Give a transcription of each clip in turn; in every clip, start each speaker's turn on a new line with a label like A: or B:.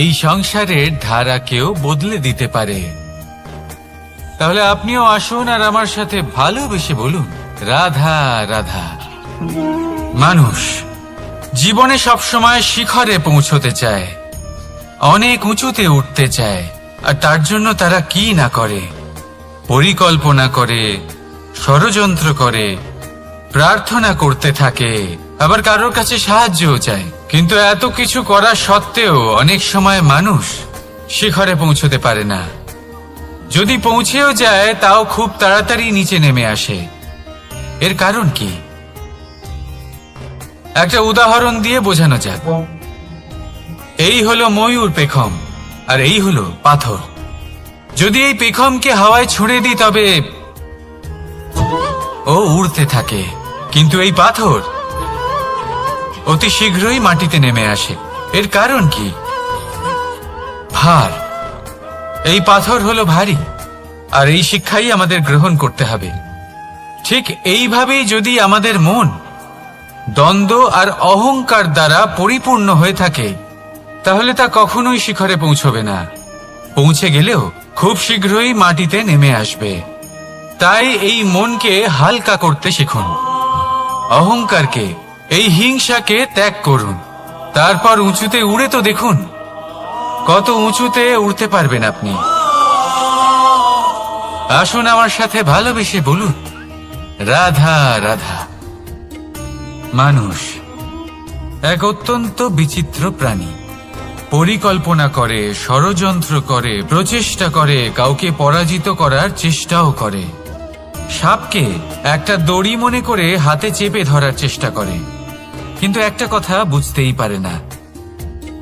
A: এই সংসারের ধারাকেও বদলে দিতে পারে। তাহলে আপনিও আসুন আর আমার সাথে ভালোবেসে বলুন, রাধা রাধা। মানুষ জীবনে সবসময় শিখরে পৌঁছতে চায়, অনেক উঁচুতে উঠতে চায়, আর তার জন্য তারা কি না করে? পরিকল্পনা করে, ষড়যন্ত্র করে, প্রার্থনা করতে থাকে, আবার কারোর কাছে সাহায্যও চায়। কিন্তু এত কিছু করা সত্ত্বেও অনেক সময় মানুষ শিখরে পৌঁছতে পারে না। যদি পৌঁছেও যায়, তাও খুব তাড়াতাড়ি নিচে নেমে আসে। এর কারণ কি? একটা উদাহরণ দিয়ে বোঝানো যাক। এই হলো ময়ূর পেখম, আর এই হলো পাথর। যদি এই পেখমকে হাওয়ায় ছুঁড়ে দিই, তবে ও উড়তে থাকে। কিন্তু এই পাথর অতি শীঘ্রই মাটিতে নেমে আসে। এর কারণ কি? ভার। এই পাথর হলো ভারী, আর এই শিক্ষাই আমাদের গ্রহণ করতে হবে। ঠিক এইভাবেই যদি আমাদের মন দ্বন্দ্ব আর অহংকার দ্বারা পরিপূর্ণ হয়ে থাকে, তাহলে তা কখনোই শিখরে পৌঁছবে না। পৌঁছে গেলেও খুব শীঘ্রই মাটিতে নেমে আসবে। তাই এই মনকে হালকা করতে শিখুন। অহংকারকে এই হিংসাকে ত্যাগ করুন। তারপর উঁচুতে উড়ে তো দেখুন, কত উঁচুতে উড়তে পারবেন আপনি। আসুন আমার সাথে ভালোবেসে বলুন, রাধা রাধা, মানুষ, এক অত্যন্ত বিচিত্র প্রাণী। পরিকল্পনা করে, ষড়যন্ত্র করে, প্রচেষ্টা করে, কাউকে পরাজিত করার চেষ্টাও করে। সাপকে একটা দড়ি মনে করে হাতে চেপে ধরার চেষ্টা করে। কিন্তু একটা কথা বুঝতেই পারে না।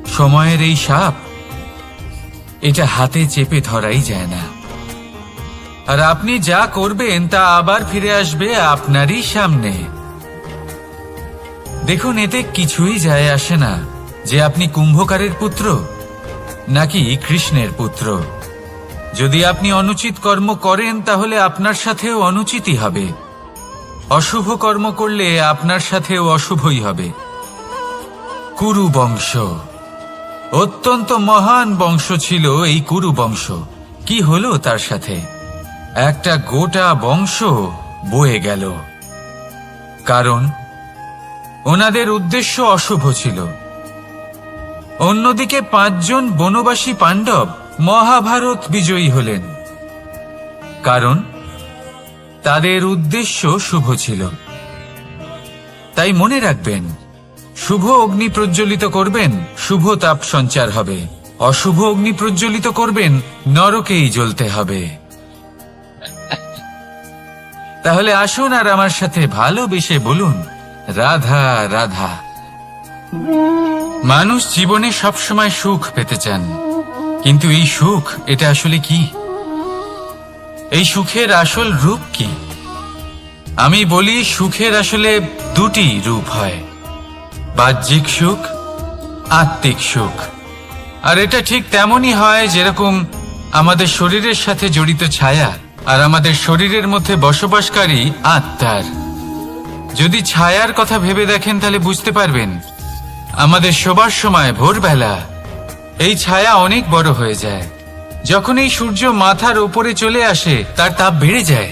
A: সময়ের এই সাপ এটা হাতে চেপে ধরাই যায় না। আর আপনি যা করবেন তা আবার ফিরে আসবে আপনারই সামনে। দেখুন, এতে কিছুই যায় আসে না যে আপনি কুম্ভকারের পুত্র নাকি কৃষ্ণের পুত্র। যদি আপনি অনুচিত কর্ম করেন, তাহলে আপনার সাথেও অনুচিতই হবে। অশুভ কর্ম করলে আপনার সাথেও অশুভই হবে। কুরু বংশ। অত্যন্ত মহান বংশ ছিল এই কুরু বংশ। কি হলো তার সাথে? একটা গোটা বংশ বয়ে গেল। কারণ, ওনাদের উদ্দেশ্য অশুভ ছিল। অন্যদিকে পাঁচজন বনবাসী পাণ্ডব মহাভারত বিজয়ী হলেন। কারণ তাদের উদ্দেশ্য শুভ ছিল। তাই মনে রাখবেন, শুভ অগ্নি প্রজ্বলিত করবেন, শুভ তাপ সঞ্চার হবে। অশুভ অগ্নি প্রজ্বলিত করবেন, নরকেই জ্বলতে হবে। তাহলে আসুন আর আমার সাথে ভালোবেসে বলুন, রাধা রাধা। মানুষ জীবনে সবসময় সুখ পেতে চান। কিন্তু এই সুখ, এটা আসলে কি? এই সুখের আসল রূপ কি? আমি বলি সুখের আসলে দুটি রূপ হয়, বাহ্যিক সুখ, আত্মিক সুখ। আর এটা ঠিক তেমনই হয় যেরকম আমাদের শরীরের সাথে জড়িত ছায়া আর আমাদের শরীরের মধ্যে বসবাসকারী আত্মার। যদি ছায়ার কথা ভেবে দেখেন তাহলে বুঝতে পারবেন, আমাদের শোবার সময় ভোরবেলা এই ছায়া অনেক বড় হয়ে যায়। যখন এই সূর্য মাথার উপরে চলে আসে, তার তাপ বেড়ে যায়।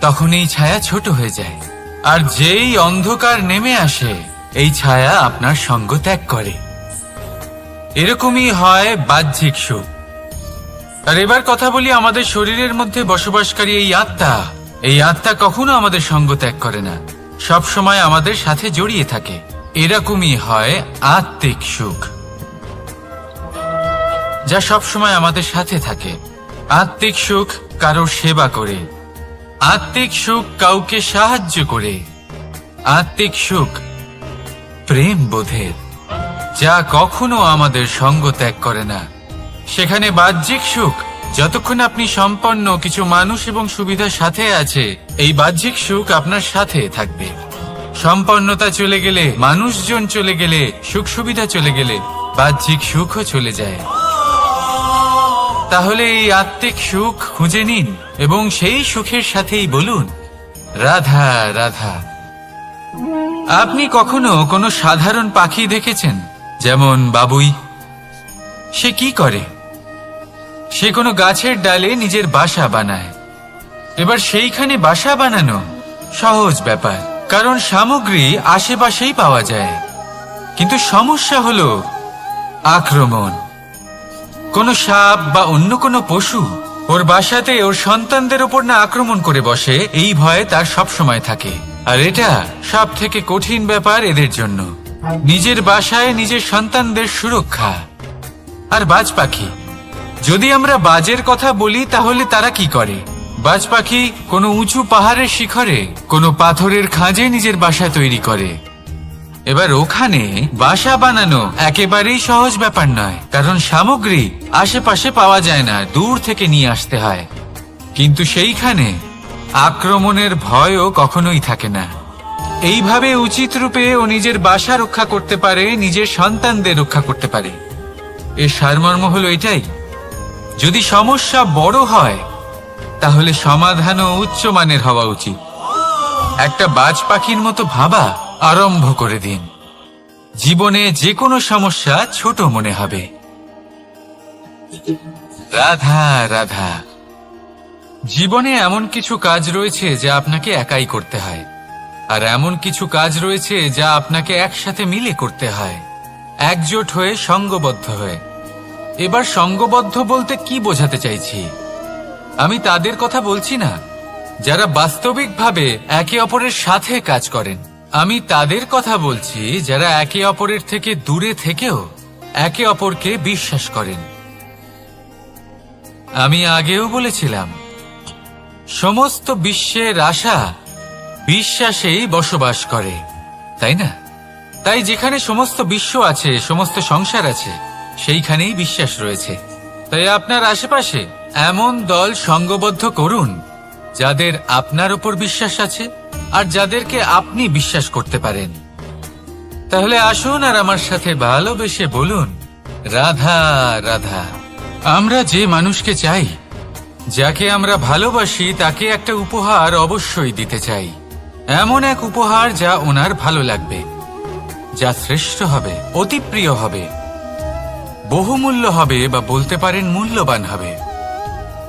A: তখন এই ছায়া ছোট হয়ে যায়। আর যেই অন্ধকার নেমে আসে, এই ছায়া আপনার সঙ্গ ত্যাগ করে। এরকমই হয় বাহ্যিক সুখ। আর এবার কথা বলি আমাদের শরীরের মধ্যে বসবাসকারী এই আত্মা। এই আত্মা কখনো আমাদের সঙ্গ ত্যাগ করে না। সব সময় আমাদের সাথে জড়িয়ে থাকে। এরকমই হয় আত্মিক সুখ। যা সব সময় আমাদের সাথে থাকে। আত্মিক সুখ কারোর সেবা করে। আত্মিক সুখ কাউকে সাহায্য করে। আত্মিক সুখ প্রেম বোধের, যা কখনো আমাদের সঙ্গ ত্যাগ করে না। সেখানে বাহ্যিক সুখ, যতক্ষণ আপনি সম্পন্ন কিছু মানুষ এবং সুবিধার সাথে আছে, এই বাহ্যিক সুখ আপনার সাথে থাকবে। সম্পন্নতা চলে গেলে, মানুষজন চলে গেলে, সুখ সুবিধা চলে গেলে, বাহ্যিক সুখও চলে যায়। তাহলে এই আত্মিক সুখ খুঁজে নিন এবং সেই সুখের সাথেই বলুন, রাধা রাধা। আপনি কখনো কোনো সাধারণ পাখি দেখেছেন? যেমন বাবুই। সে কি করে? সে কোনো গাছের ডালে নিজের বাসা বানায়। এবার সেইখানে বাসা বানানো সহজ ব্যাপার। কারণ সামগ্রী আশেপাশেই পাওয়া যায়। কিন্তু সমস্যা হলো আক্রমণ। কোনো সাপ বা অন্য কোনো পশু ওর বাসাতে ওর সন্তানদের ওপর না আক্রমণ করে বসে, এই ভয়ে তার সব সময় থাকে। আর এটা সব থেকে কঠিন ব্যাপার এদের জন্য। নিজের বাসায় নিজের সন্তানদের সুরক্ষা। আর বাজ পাখি, যদি আমরা বাজের কথা বলি, তাহলে তারা কি করে? বাজ পাখি কোনো উঁচু পাহাড়ের শিখরে, কোনো পাথরের খাঁজে নিজের বাসা তৈরি করে। এবার ওখানে বাসা বানানো একেবারেই সহজ ব্যাপার নয়, কারণ সামগ্রী আশেপাশে পাওয়া যায় না, দূর থেকে নিয়ে আসতে হয়। কিন্তু সেইখানে আক্রমণের ভয়ও কখনোই থাকে না। এইভাবে উচিত রূপে ও নিজের বাসা রক্ষা করতে পারে, নিজের সন্তানদের রক্ষা করতে পারে। এর সারমর্ম হলো এটাই, যদি সমস্যা বড় হয় তাহলে সমাধানও উচ্চমানের হওয়া উচিত। একটা বাজ পাখির মতো ভাবা আরম্ভ করে দিন। জীবনে যে কোনো সমস্যা ছোট মনে হবে। রাধা রাধা। জীবনে এমন কিছু কাজ রয়েছে যা আপনাকে একাই করতে হয়। আর এমন কিছু কাজ রয়েছে যা আপনাকে একসাথে মিলে করতে হয়। একজোট হয়ে সঙ্গবদ্ধ হয়ে। এবার সঙ্গবদ্ধ বলতে কি বোঝাতে চাইছি? আমি তাদের কথা বলছি না। যারা বাস্তবিকভাবে একে অপরের সাথে কাজ করেন। আমি তাদের কথা বলছি, যারা একে অপরের থেকে দূরে থেকেও একে অপরকে বিশ্বাস করেন। আমি আগেও বলেছিলাম, সমস্ত বিশ্বের আশা বিশ্বাসেই বসবাস করে, তাই না? তাই যেখানে সমস্ত বিশ্ব আছে, সমস্ত সংসার আছে, সেইখানেই বিশ্বাস রয়েছে। তাই আপনার আশেপাশে এমন দল সঙ্গবদ্ধ করুন যাদের আপনার উপর বিশ্বাস আছে আর যাদেরকে আপনি বিশ্বাস করতে পারেন। তাহলে আসুন আর আমার সাথে ভালোবেসে বলুন, রাধা রাধা। আমরা যে মানুষকে চাই, যাকে আমরা ভালোবাসি, তাকে একটা উপহার অবশ্যই দিতে চাই। এমন এক উপহার যা ওনার ভালো লাগবে, যা শ্রেষ্ঠ হবে অতিপ্রিয় হবে, বহুমূল্য হবে বা বলতে পারেন মূল্যবান হবে।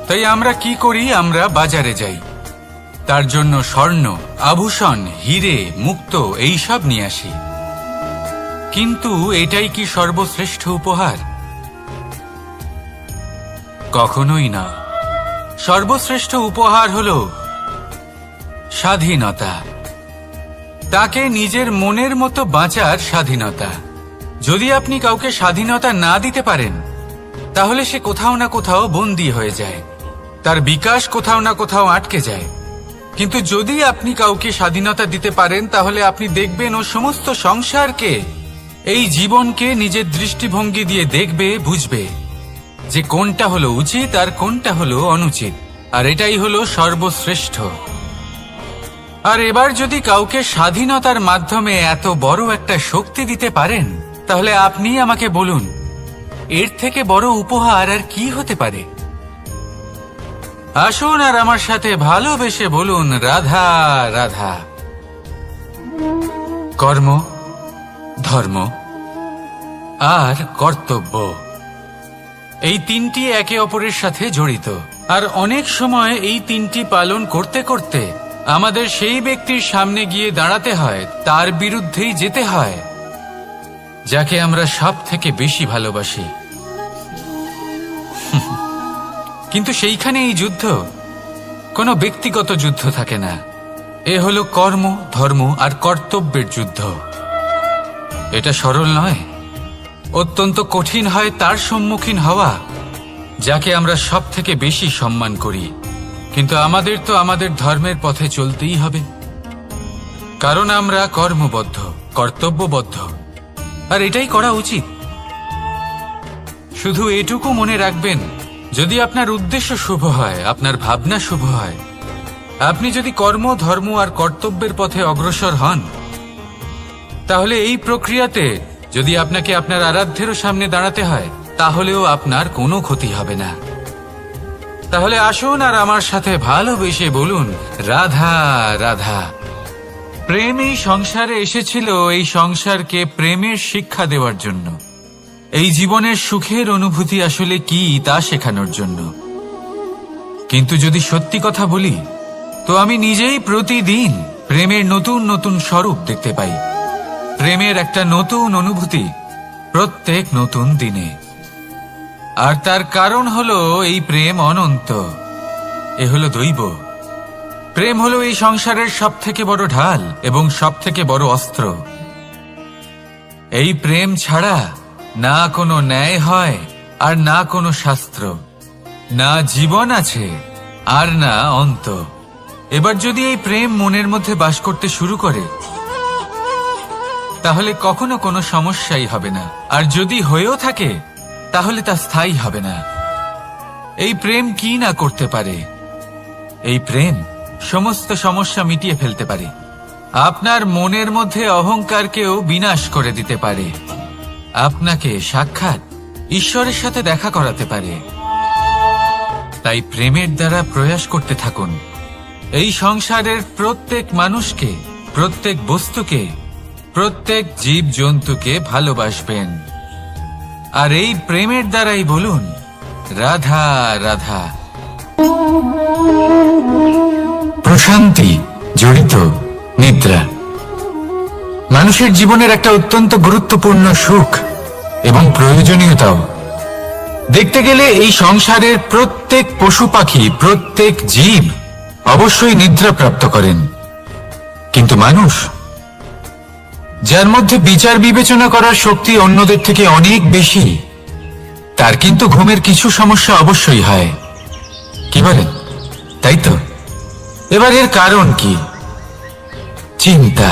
A: তাই আমরা কি করি? আমরা বাজারে যাই। তার জন্য স্বর্ণ, আভূষণ, হিরে, মুক্ত এইসব নিয়ে আসি। কিন্তু এটাই কি সর্বশ্রেষ্ঠ উপহার? কখনোই না। সর্বশ্রেষ্ঠ উপহার হল স্বাধীনতা। তাকে নিজের মনের মতো বাঁচার স্বাধীনতা। যদি আপনি কাউকে স্বাধীনতা না দিতে পারেন, তাহলে সে কোথাও না কোথাও বন্দী হয়ে যায়। তার বিকাশ কোথাও না কোথাও আটকে যায়। কিন্তু যদি আপনি কাউকে স্বাধীনতা দিতে পারেন, তাহলে আপনি দেখবেন ও সমস্ত সংসারকে, এই জীবনকে নিজের দৃষ্টিভঙ্গি দিয়ে দেখবে, বুঝবে যে কোনটা হলো উচিত আর কোনটা হলো অনুচিত। আর এটাই হলো সর্বশ্রেষ্ঠ। আর এবার যদি কাউকে স্বাধীনতার মাধ্যমে এত বড় একটা শক্তি দিতে পারেন, তাহলে আপনি আমাকে বলুন, এর থেকে বড় উপহার আর কি হতে পারে? আসুন আর আমার সাথে ভালোবেসে বলুন, রাধা রাধা। কর্ম, ধর্ম, আর কর্তব্য। এই তিনটি একে অপরের সাথে জড়িত। আর অনেক সময় এই তিনটি পালন করতে করতে আমাদের সেই ব্যক্তির সামনে গিয়ে দাঁড়াতে হয়, তার বিরুদ্ধেই যেতে হয়, যাকে আমরা সব থেকে বেশি ভালোবাসি। কিন্তু সেইখানে এই যুদ্ধ? কোনো ব্যক্তিগত যুদ্ধ থাকে না। এ হলো কর্ম, ধর্ম আর কর্তব্যের যুদ্ধ। এটা সরল নয়। অত্যন্ত কঠিন হয় তার সম্মুখীন হওয়া, যাকে আমরা সব থেকে বেশি সম্মান করি। কিন্তু আমাদের তো আমাদের ধর্মের পথে চলতেই হবে। কারণ আমরা কর্মবদ্ধ, কর্তব্যবদ্ধ। আর এটাই করা উচিত। শুধু এটুকু মনে রাখবেন যদি আপনার উদ্দেশ্য শুভ হয়, আপনার ভাবনা শুভ হয়, আপনি যদি কর্ম, ধর্ম আর কর্তব্যের পথে অগ্রসর হন, তাহলে এই প্রক্রিয়াতে যদি আপনাকে আপনার আরাধ্যেরও সামনে দাঁড়াতে হয়, তাহলেও আপনার কোনো ক্ষতি হবে না। তাহলে আসুন আর আমার সাথে ভালোবেসে বলুন, রাধা রাধা প্রেম এই সংসারে এসেছিল এই সংসারকে প্রেমের শিক্ষা দেওয়ার জন্য। এই জীবনের সুখের অনুভূতি আসলে কি তা শেখানোর জন্য। কিন্তু যদি সত্যি কথা বলি, তো আমি নিজেই প্রতিদিন প্রেমের নতুন নতুন স্বরূপ দেখতে পাই। প্রেমের একটা নতুন অনুভূতি প্রত্যেক নতুন দিনে। আর তার কারণ হলো এই প্রেম অনন্ত। এ হলো দৈব। প্রেম হলো এই সংসারের সব থেকে বড় ঢাল এবং সব থেকে বড় অস্ত্র। এই প্রেম ছাড়া না কোনো ন্যায় হয় আর না কোনো শাস্ত্র। না জীবন আছে আর না অন্ত। এবার যদি এই প্রেম মনের মধ্যে বাস করতে শুরু করে, তাহলে কখনো কোনো সমস্যাই হবে না। আর যদি হয়েও থাকে, তাহলে তা স্থায়ী হবে না। এই প্রেম কি না করতে পারে? এই প্রেম সমস্ত সমস্যা মিটিয়ে ফেলতে পারে। আপনার মনের মধ্যে অহংকারকেও বিনাশ করে দিতে পারে। আপনাকে সাক্ষাৎ ঈশ্বরের সাথে দেখা করাতে পারে। তাই প্রেমের দ্বারা প্রয়াস করতে থাকুন। এই সংসারের প্রত্যেক মানুষকে, প্রত্যেক বস্তুকে, প্রত্যেক জীব জন্তুকে ভালোবাসবেন। আর এই প্রেমের দ্বারাই বলুন, রাধা রাধা। প্রশান্তি, জড়িত, নিদ্রা। মানুষের জীবনের একটা অত্যন্ত গুরুত্বপূর্ণ সুখ এবং প্রয়োজনীয়তাও। দেখতে গেলে এই সংসারের প্রত্যেক পশু পাখি, প্রত্যেক জীব অবশ্যই নিদ্রা প্রাপ্ত করেন। কিন্তু মানুষ, যার মধ্যে বিচার বিবেচনা করার শক্তি অন্যদের থেকে অনেক বেশি, তার কিন্তু ঘুমের কিছু সমস্যা অবশ্যই হয়। কি বলেন? তাই তো? এবার এর কারণ কি? চিন্তা।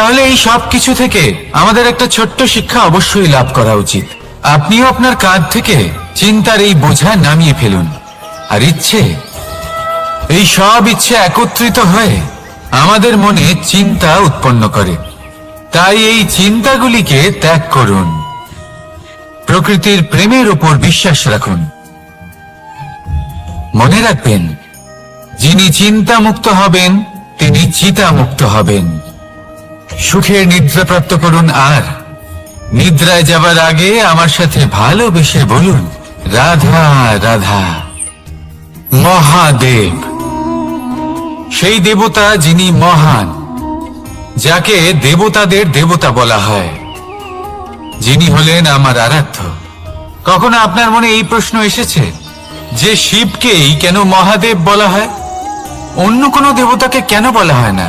A: তাহলে এই সব কিছু থেকে আমাদের একটা ছোট্ট শিক্ষা অবশ্যই লাভ করা উচিত। আপনিও আপনার কাঁধ থেকে চিন্তার এই বোঝা নামিয়ে ফেলুন। আর ইচ্ছে? এই সব ইচ্ছে একত্রিত হয়ে আমাদের মনে চিন্তা উৎপন্ন করে। তাই এই চিন্তাগুলিকে ত্যাগ করুন। প্রকৃতির প্রেমের উপর বিশ্বাস রাখুন। মনে রাখবেন, যিনি চিন্তা মুক্ত হবেন, তিনি চিতা মুক্ত হবেন। সুখের নিদ্রা প্রাপ্ত করুন আর নিদ্রায় যাবার আগে আমার সাথে ভালোবেসে বলুন, রাধা রাধা, মহাদেব। সেই দেবতা যিনি মহান, যাকে দেবতাদের দেবতা বলা হয়, যিনি হলেন আমার আরাধ্য। কখনো আপনার মনে এই প্রশ্ন এসেছে যে শিবকেই কেন মহাদেব বলা হয়? অন্য কোনো দেবতাকে কেন বলা হয় না?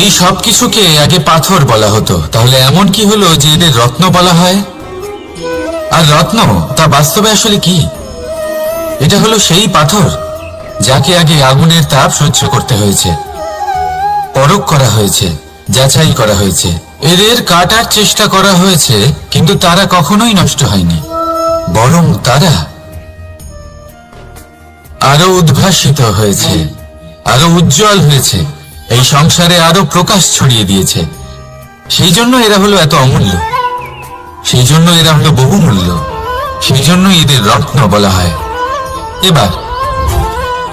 A: এই সব কিছুকে আগে পাথর বলা হতো। তাহলে এমন কি হলো যে এদের রত্ন বলা হয়? আর রত্ন, তা বাস্তবে আসলে কি? এটা হলো সেই পাথর যাকে আগে আগুনের তাপ সহ্য করতে হয়েছে, পরখ করা হয়েছে, যাচাই করা হয়েছে। এদের কাটার চেষ্টা করা হয়েছে, কিন্তু তারা কখনোই নষ্ট হয়নি, বরং তারা আরও উদ্ভাসিত হয়েছে, আরও উজ্জ্বল হয়েছে। এই সংসারে আরও প্রকাশ ছড়িয়ে দিয়েছে। সেই জন্য এরা হলো এত অমূল্য। সেই জন্য এরা হলো বহুমূল্য। সেই জন্য এদের রত্ন বলা হয়। এবার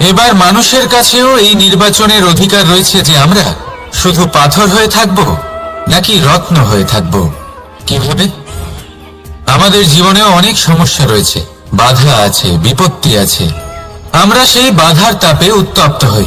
A: এবার মানুষের কাছেও এই নির্বাচনের অধিকার রয়েছে যে আমরা শুধু পাথর হয়ে থাকব নাকি রত্ন হয়ে থাকব। কীভাবে আমাদের জীবনেও অনেক সমস্যা রয়েছে। বাধা আছে, বিপত্তি আছে। আমরা সেই বাধার তাপে উত্তপ্ত হই।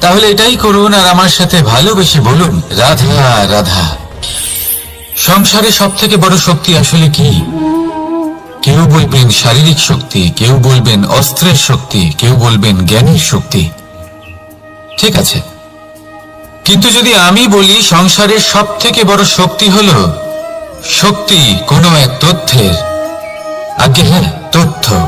A: তাহলে এটাই করুন আর আমার সাথে ভালোবেসে বলুন, রাধা রাধা। সংসারে সব থেকে বড় শক্তি আসলে কি? কেউ বলবেন শারীরিক শক্তি, কেউ বলবেন অস্ত্রের শক্তি, কেউ বলবেন জ্ঞানের শক্তি। ঠিক আছে। কিন্তু যদি আমি বলি সংসারের সব থেকে বড় শক্তি হল শক্তি কোনো এক তথ্যের। আগে হ্যাঁ তথ্য।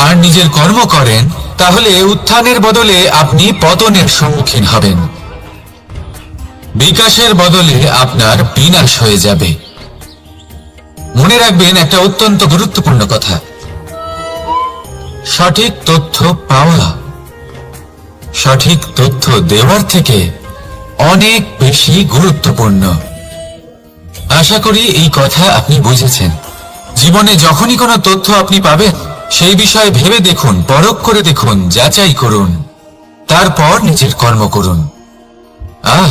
A: আর নিজের কর্ম করেন, তাহলে উত্থানের বদলে আপনি পতনের সম্মুখীন হবেন। বিকাশের বদলে আপনার বিনাশ হয়ে যাবে। মনে রাখবেন, একটা অত্যন্ত গুরুত্বপূর্ণ কথা। সঠিক তথ্য পাওয়া, সঠিক তথ্য দেওয়ার থেকে অনেক বেশি গুরুত্বপূর্ণ। আশা করি এই কথা আপনি বুঝেছেন। জীবনে যখনই কোনো তথ্য আপনি পাবেন সেই বিষয়ে ভেবে দেখুন, পরখ করে দেখুন, যাচাই করুন। তারপর নিজের কর্ম করুন। আর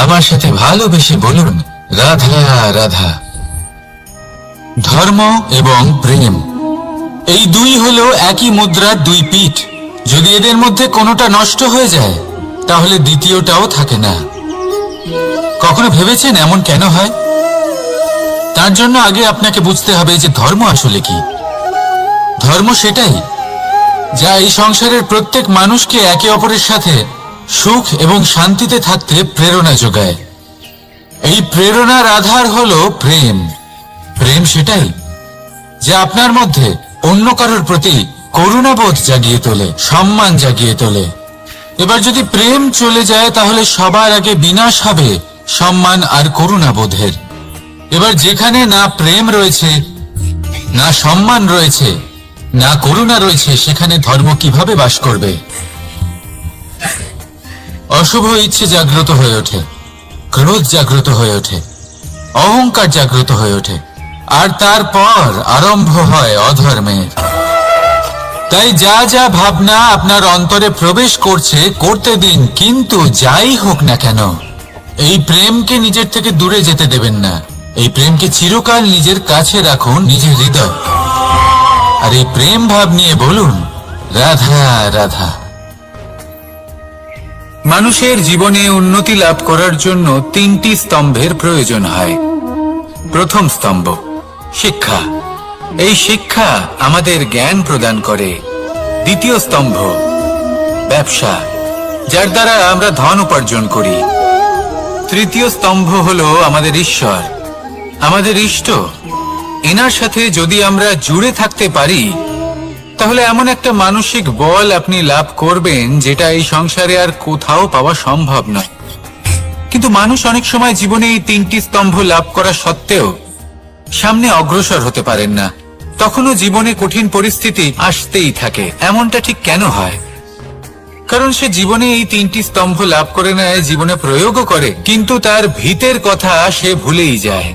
A: আমার সাথে ভালোবেসে বলুন, রাধা রাধা। ধর্ম এবং প্রেম, এই দুই হলো একই মুদ্রার দুই পিঠ। যদি এদের মধ্যে কোনোটা নষ্ট হয়ে যায়, তাহলে দ্বিতীয়টাও থাকে না। কখনো ভেবেছেন এমন কেন হয়? তার জন্য আগে আপনাকে বুঝতে হবে যে ধর্ম আসলে কি। ধর্ম সেটাই, যা এই সংসারের প্রত্যেক মানুষকে একে অপরের সাথে সুখ এবং শান্তিতে থাকতে প্রেরণা যোগায়। এই প্রেরণার আধার হল প্রেম। প্রেম সেটাই, যে আপনার মধ্যে অন্য কারোর প্রতি করুণাবোধ জাগিয়ে তোলে, সম্মান জাগিয়ে তোলে। এবার যদি প্রেম চলে যায়, তাহলে সবার আগে বিনাশ হবে সম্মান আর করুণাবোধের। এবার যেখানে না প্রেম রয়েছে, না সম্মান রয়েছে, না করুণা রয়েছে, সেখানে ধর্ম কীভাবে বাস করবে? অশুভ ইচ্ছে জাগ্রত হয়ে ওঠে, ক্রোধ জাগ্রত হয়ে ওঠে, অহংকার জাগ্রত হয়ে ওঠে, আর তারপর আরম্ভ হয় অধর্মের তাই যা যা ভাবনা আপনার অন্তরে প্রবেশ করছে, করতে দিন, কিন্তু যাই হোক না কেন, এই প্রেমকে নিজের থেকে দূরে যেতে দেবেন না। এই প্রেমকে চিরকাল নিজের কাছে রাখুন নিজের হৃদয়। আর এই প্রেম ভাব নিয়ে বলুন, রাধা রাধা। মানুষের জীবনে উন্নতি লাভ করার জন্য তিনটি স্তম্ভের প্রয়োজন হয়। প্রথম স্তম্ভ, শিক্ষা। এই শিক্ষা আমাদের জ্ঞান প্রদান করে। দ্বিতীয় স্তম্ভ, ব্যবসা, যার দ্বারা আমরা ধন উপার্জন করি। তৃতীয় স্তম্ভ হলো আমাদের ঈশ্বর। আমাদের ইষ্ট। এনার সাথে যদি আমরা জুড়ে থাকতে পারি, তাহলে এমন একটা মানসিক বল আপনি লাভ করবেন যেটা এই সংসারে আর কোথাও পাওয়া সম্ভব নয়। কিন্তু মানুষ অনেক সময় জীবনে এই তিনটি স্তম্ভ লাভ করা সত্ত্বেও সামনে অগ্রসর হতে পারেন না। তখনও জীবনে কঠিন পরিস্থিতি আসতেই থাকে। এমনটা ঠিক কেন হয়? কারণ সে জীবনে এই তিনটি স্তম্ভ লাভ করে নেয়, জীবনে প্রয়োগও করে, কিন্তু তার ভিতের কথা সে ভুলেই যায়।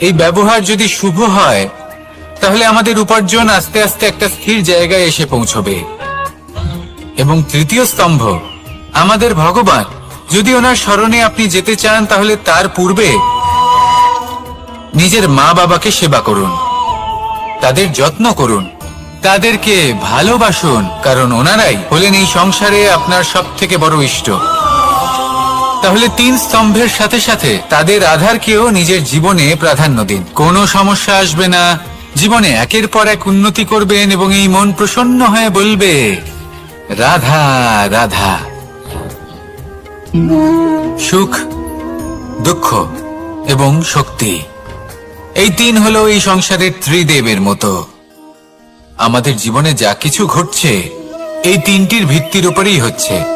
A: এই ব্যবহার যদি শুভ হয়, তাহলে আমাদের উপার্জন আস্তে আস্তে একটা স্থির জায়গায় এসে পৌঁছবে। এবং তৃতীয় স্তম্ভ, আমাদের ভগবান, যদি ওনার স্মরণে আপনি যেতে চান, তাহলে তার পূর্বে নিজের মা বাবাকে সেবা করুন। তাদের যত্ন করুন। তাদেরকে ভালোবাসুন, কারণ ওনারাই হলেন এই সংসারে আপনার সব থেকে বড় ইষ্ট। তাহলে তিন স্তম্ভের সাথে সাথে তাদের আধারকেও নিজের জীবনে প্রাধান্য দিন। কোনো সমস্যা আসবে না। জীবনে একের পর এক উন্নতি করবেন এবং এই মন প্রসন্ন হয়ে বলবে, রাধা রাধা। সুখ, দুঃখ এবং শক্তি। এই তিন হলো এই সংসারের ত্রিদেবের মতো। আমাদের জীবনে যা কিছু ঘটছে, এই তিনটির ভিত্তির উপরেই হচ্ছে।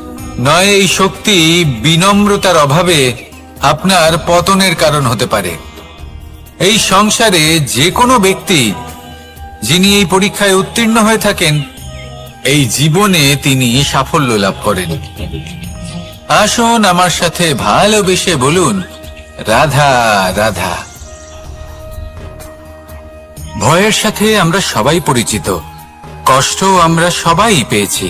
A: নয়, এই শক্তি বিনম্রতার অভাবে আপনার পতনের কারণ হতে পারে। এই সংসারে যে কোনো ব্যক্তি যিনি এই পরীক্ষায় উত্তীর্ণ হয়ে থাকেন, এই জীবনে তিনি সাফল্য লাভ করেন। আসুন আমার সাথে ভালোবেসে বলুন, রাধা রাধা। ভয়ের সাথে আমরা সবাই পরিচিত, কষ্ট আমরা সবাই পেয়েছি।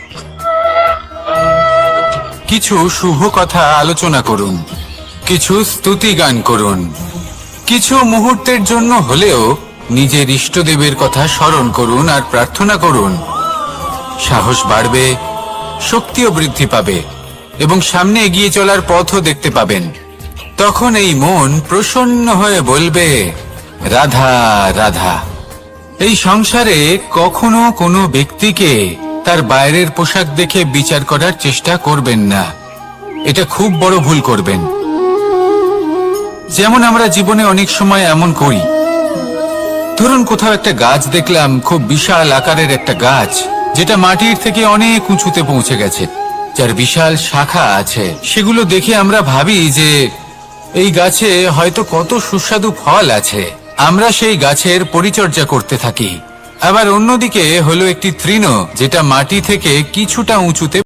A: কিছু শুভ কথা আলোচনা করুন, কিছু স্তুতি গান করুন। কিছু মুহূর্তের জন্য হলেও নিজের ইষ্টদেবের কথা স্মরণ করুন আর প্রার্থনা করুন। সাহস বাড়বে, শক্তিও বৃদ্ধি পাবে এবং সামনে এগিয়ে চলার পথও দেখতে পাবেন। তখন এই মন প্রসন্ন হয়ে বলবে, রাধা রাধা। এই সংসারে কখনো কোনো ব্যক্তিকে তার বাইরের পোশাক দেখে বিচার করার চেষ্টা করবেন না। এটা খুব বড় ভুল করবেন। যেমন আমরা জীবনে অনেক সময় এমন করি। ধরুন কোথাও একটা গাছ দেখলাম, খুব বিশাল আকারের একটা গাছ, যেটা মাটির থেকে অনেক উঁচুতে পৌঁছে গেছে, যার বিশাল শাখা আছে। সেগুলো দেখে আমরা ভাবি যে এই গাছে হয়তো কত সুস্বাদু ফল আছে। আমরা সেই গাছের পরিচর্যা করতে থাকি। আবার অন্যদিকে হলো একটি তৃণ যেটা মাটি থেকে কিছুটা উঁচুতে